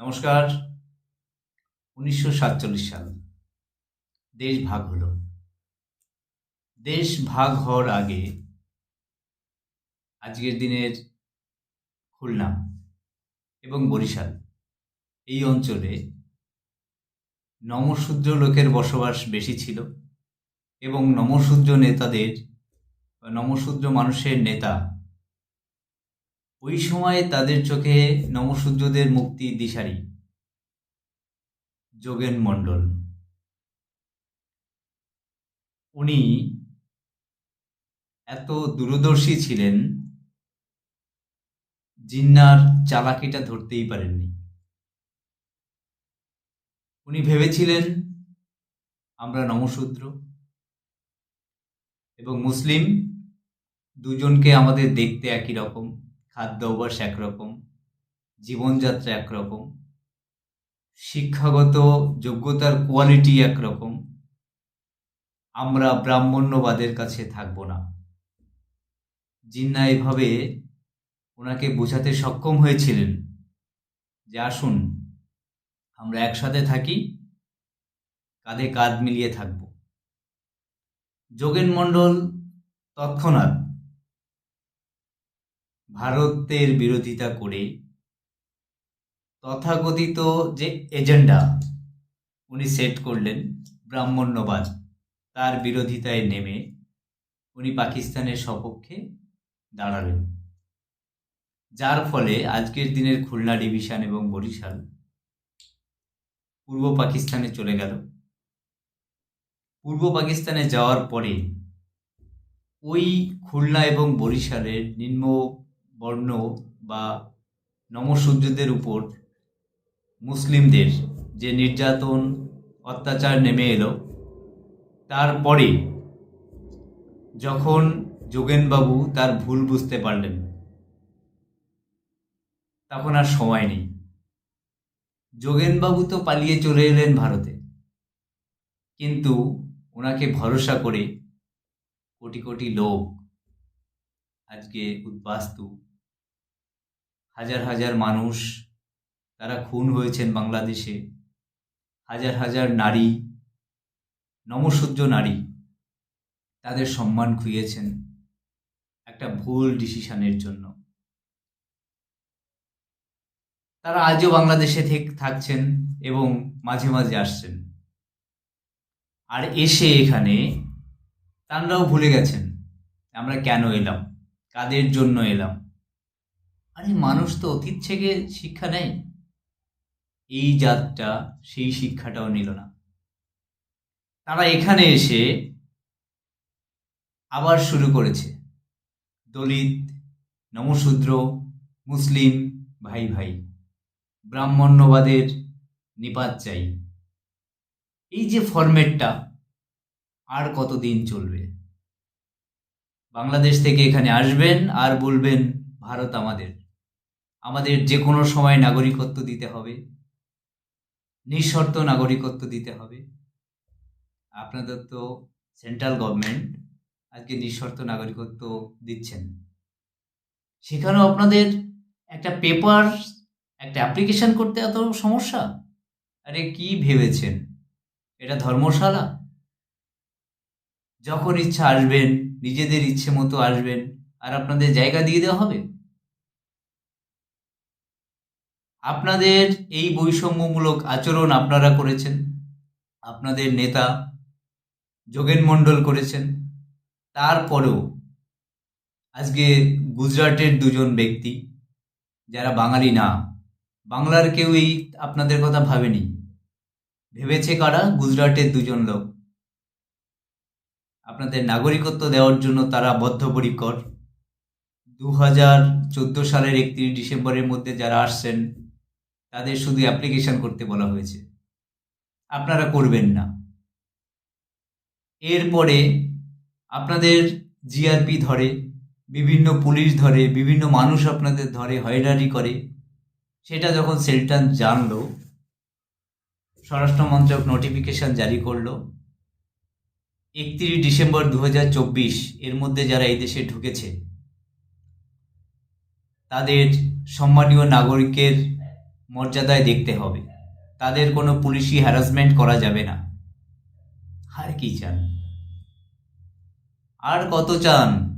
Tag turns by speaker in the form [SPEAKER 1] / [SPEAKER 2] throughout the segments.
[SPEAKER 1] নমস্কার। উনিশশো সাতচল্লিশ সাল। দেশ ভাগ হলো। দেশ ভাগ হওয়ার আগে আজকের দিনের খুলনা এবং বরিশাল এই অঞ্চলে নমশূদ্র লোকের বসবাস বেশি ছিল এবং নমশূদ্র নেতাদের বা নমশূদ্র মানুষের নেতা ওই সময় তাদের চোখে নমশূদ্রদের মুক্তি দিশারি। যোগেন মণ্ডল। উনি এত দূরদর্শী ছিলেন, জিন্নার চালাকিটা ধরতেই পারেননি। উনি ভেবেছিলেন, আমরা নমশূদ্র এবং মুসলিম দুজনকে আমাদের দেখতে একই রকম। খাদ্য অভ্যাস একরকম, জীবনযাত্রা একরকম, শিক্ষাগত যোগ্যতার কোয়ালিটি একরকম, আমরা ব্রাহ্মণ্যবাদের কাছে থাকব না। জিন্না এভাবে ওনাকে বোঝাতে সক্ষম হয়েছিলেন যে আসুন, আমরা একসাথে থাকি, কাঁধে কাঁধ মিলিয়ে থাকব। যোগেন মণ্ডল তৎক্ষণাৎ ভারতের বিরোধিতা করে তথাকথিত যে এজেন্ডা উনি সেট করলেন ব্রাহ্মণ্যবাদ, তার বিরোধিতায় নেমে উনি পাকিস্তানের সপক্ষে দাঁড়ালেন। যার ফলে আজকের দিনের খুলনা ডিভিশন এবং বরিশাল পূর্ব পাকিস্তানে চলে গেল। পূর্ব পাকিস্তানে যাওয়ার পরে ওই খুলনা এবং বরিশালের নিম্ন বর্ণ বা নমসূর্যদের উপর মুসলিমদের যে নির্যাতন, অত্যাচার নেমে এলো, তারপরে যখন যোগেনবাবু তার ভুল বুঝতে পারলেন, তখন আর সময় নেই। যোগেনবাবু তো পালিয়ে চলে এলেন ভারতে, কিন্তু ওনাকে ভরসা করে কোটি কোটি লোক আজকে উদ্বাস্তু হাজার হাজার মানুষ তারা খুন হয়েছেন বাংলাদেশে। হাজার হাজার নারী, নমসূর্য নারী তাদের সম্মান খুইয়েছেন একটা ভুল ডিসিশনের জন্য। তারা আজও বাংলাদেশে থেক- থাকছেন এবং মাঝে মাঝে আসছেন। আর এসে এখানে তারাও ভুলে গেছেন, আমরা কেন এলাম? কাদের জন্য এলাম? আরে মানুষ তো অতীত থেকে শিক্ষা নেয়। এই জাতটা সেই শিক্ষাটাও নিল না। তারা এখানে এসে আবার শুরু করেছে। দলিত নমশূদ্র মুসলিম ভাই ভাই ব্রাহ্মণ্যবাদের নিপাত চাই। এই যে ফরম্যাটটা আর কতদিন চলবে? বাংলাদেশ থেকে এখানে আসবেন আর বলবেন ভারত আমাদের। আমাদের যে কোনো সময় নাগরিকত্ব দিতে হবে। নিঃশর্ত নাগরিকত্ব দিতে হবে। আপনাদের তো সেন্ট্রাল গভর্নমেন্ট আজকে নিঃশর্ত নাগরিকত্ব দিচ্ছেন। সেখানেও আপনাদের একটা পেপার, একটা অ্যাপ্লিকেশন করতে এত সমস্যা? আরে কি ভেবেছেন? এটা ধর্মশালা? যখন ইচ্ছা আসবেন, নিজেদের ইচ্ছে মতো আসবেন, আর আপনাদের জায়গা দিয়ে দেওয়া হবে? আপনাদের এই বৈষম্যমূলক আচরণ আপনারা করেছেন। আপনাদের নেতা যোগেন মণ্ডল করেছেন। তারপরেও আজকে গুজরাটের দুজন ব্যক্তি, যারা বাঙালি না, বাংলার কেউই আপনাদের কথা ভাবেনি। ভেবেছে কারা? গুজরাটের দুজন লোক। আপনাদের নাগরিকত্ব দেওয়ার জন্য তারা বদ্ধপরিকর। দু হাজার চোদ্দ সালের একত্রিশ ডিসেম্বরের মধ্যে যারা আসছেন তাদের শুধু অ্যাপ্লিকেশন করতে বলা হয়েছে। আপনারা করবেন না। এরপরে আপনাদের জিআরপি ধরে, বিভিন্ন পুলিশ ধরে, বিভিন্ন মানুষ আপনাদের ধরে, হয়রানি করে। সেটা যখন সেলটান জানলো, স্বরাষ্ট্র মন্ত্রক নোটিফিকেশন জারি করল। একত্রিশ ডিসেম্বর দু হাজার চব্বিশ, এর মধ্যে যারা এই দেশে ঢুকেছে, তাদের সম্মানীয় নাগরিকের মর্যাদায় দেখতে হবে। তাদের কোনো পুলিশি হ্যারাসমেন্ট করা যাবে না। আর কি চান? আর কত চান?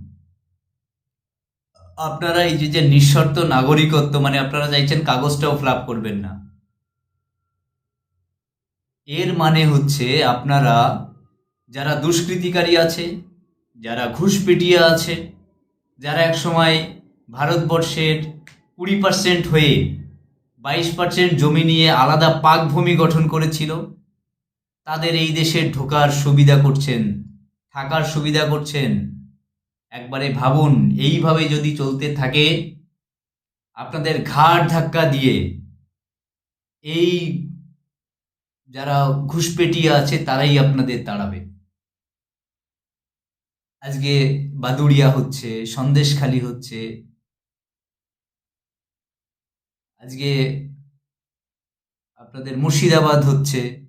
[SPEAKER 1] আপনারা এই যে যে নিঃশর্ত নাগরিকত্ব মানে আপনারা চাইছেন কাগজটাও ফ্লাপ করবেন না। এর মানে হচ্ছে আপনারা যারা দুষ্কৃতিকারী আছে, যারা ঘুষপেটিয়া আছে, যারা একসময় ভারতবর্ষের কুড়ি পার্সেন্ট হয়ে বাইশ পার্সেন্ট জমি নিয়ে আলাদা পাক ভূমি গঠন করেছিল। তাদের এই দেশে ঢোকার সুবিধা করছেন, থাকার সুবিধা করছেন। একবারে ভাবুন, এইভাবে যদি চলতে থাকে, আপনাদের ঘাড় ধাক্কা দিয়ে এই যারা ঘুষপেটিয়া আছে, তারাই আপনাদের তাড়াবে। আজকে বাদুড়িয়া হচ্ছে, সন্দেশখালি হচ্ছে আজকে আপনাদের মুর্শিদাবাদ হচ্ছে।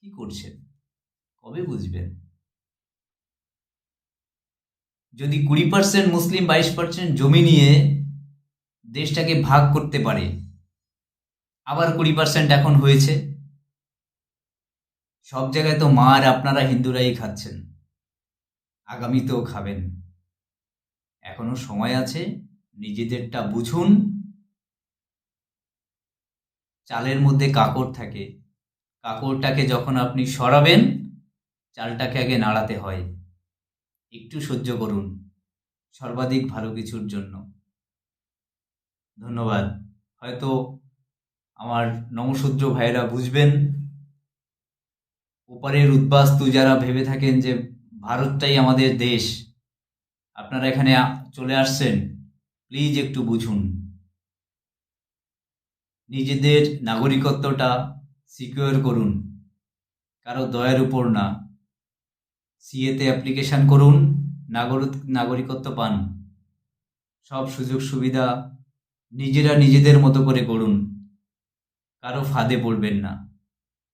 [SPEAKER 1] কি করছেন? কবে বুঝবেন? যদি কুড়ি পার্সেন্ট মুসলিম, বাইশ পার্সেন্ট জমি নিয়ে দেশটাকে ভাগ করতে পারে, আবার কুড়ি পার্সেন্ট এখন হয়েছে। সব জায়গায় তো মার আপনারা হিন্দুরাই খাচ্ছেন। আগামীতেও খাবেন। এখনও সময় আছে, নিজেদেরটা বুঝুন চালের মধ্যে কাকড় থাকে। কাকড়টাকে যখন আপনি সরাবেন, চালটাকে আগে নাড়াতে হয়। একটু সহ্য করুন। সর্বাধিক ভালো কিছুর জন্য। ধন্যবাদ। হয়তো আমার নমশূদ্র ভাইয়েরা বুঝবেন। ওপারের উদ্বাস্তু যারা ভেবে থাকেন যে ভারতটাই আমাদের দেশ, আপনারা এখানে চলে আসছেন, প্লিজ একটু বুঝুন। নিজেদের নাগরিকত্বটা সিকিউর করুন। কারও দয়ের উপর না। সিএতে অ্যাপ্লিকেশন করুন, নাগরিক, নাগরিকত্ব পান। সব সুযোগ সুবিধা নিজেরা নিজেদের মতো করে করুন কারও ফাঁদে পড়বেন না।